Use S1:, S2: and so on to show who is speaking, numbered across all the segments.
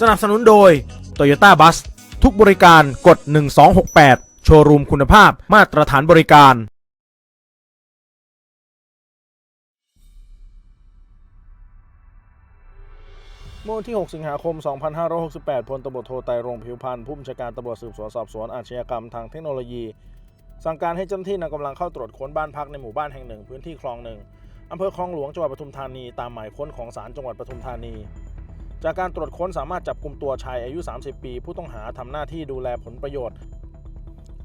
S1: สนับสนุนโดย Toyota Bus ทุกบริการกด 1268 โชว์รูมคุณภาพมาตรฐานบริการ เมื่อวันที่ 6 สิงหาคม 2568 พลตำรวจโทไตรรงผิวพันธ์ผู้บัญชาการตำรวจสืบสวนสอบสวนอาชญากรรมทางเทคโนโลยี สั่งการให้เจ้าหน้าที่นำกำลังเข้าตรวจค้นบ้านพักในหมู่บ้านแห่งหนึ่ง พื้นที่คลองหนึ่งอำเภอคลองหลวงจังหวัดปทุมธานีตามหมายค้นของศาลจังหวัดปทุมธานี จากการตรวจค้นสามารถจับกลุ่มตัวชายอายุ 30 ปี ผู้ต้องหาทำหน้าที่ดูแลผลประโยชน์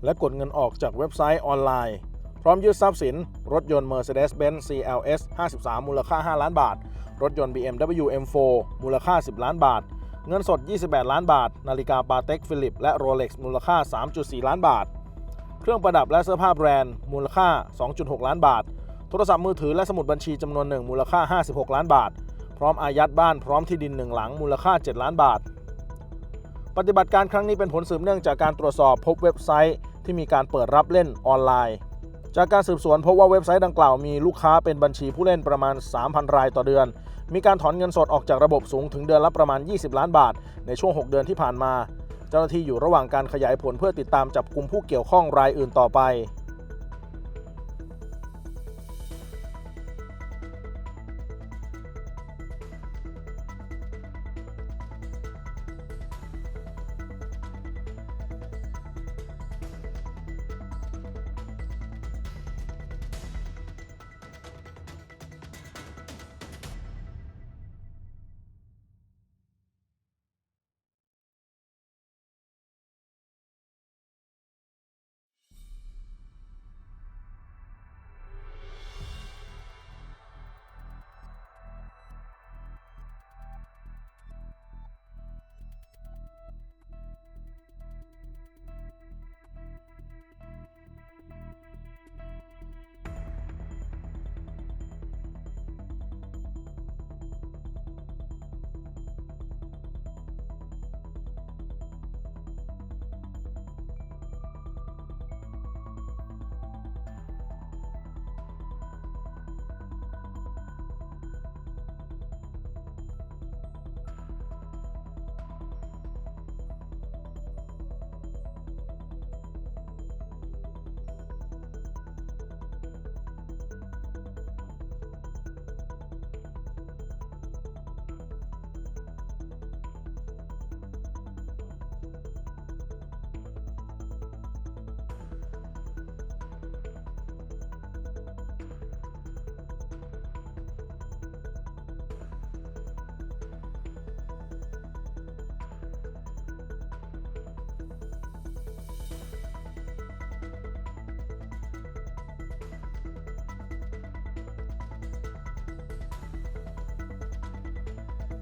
S1: และกดเงินออกจากเว็บไซต์ออนไลน์ พร้อมยึดทรัพย์สิน รถยนต์ Mercedes-Benz CLS 53 มูลค่า 5 ล้านบาท รถยนต์ BMW M4 มูลค่า 10 ล้านบาท เงินสด 28 ล้านบาท นาฬิกาปาเต็กฟิลิปและโรเล็กซ์มูลค่า 3.4 ล้านบาท เครื่องประดับและเสื้อผ้าแบรนด์ มูลค่า 2.6 ล้านบาท โทรศัพท์มือถือและสมุดบัญชีจำนวนหนึ่งมูลค่า 56 ล้านบาท ร้อมอายัดบ้านพร้อมที่ดินหนึ่งหลังมูลค่า 7 ล้านบาท ปฏิบัติการครั้งนี้เป็นผลสืบเนื่องจากการตรวจสอบพบเว็บไซต์ที่มีการเปิดรับเล่นออนไลน์ จากการสืบสวนพบว่าเว็บไซต์ดังกล่าวมีลูกค้าเป็นบัญชีผู้เล่นประมาณ 3,000 รายต่อเดือน มีการถอนเงินสดออกจากระบบสูงถึงเดือนละประมาณ 20 ล้านบาท ในช่วง 6 เดือนที่ผ่านมา เจ้าหน้าที่อยู่ระหว่างการขยายผลเพื่อติดตามจับกลุ่มผู้เกี่ยวข้องรายอื่นต่อไป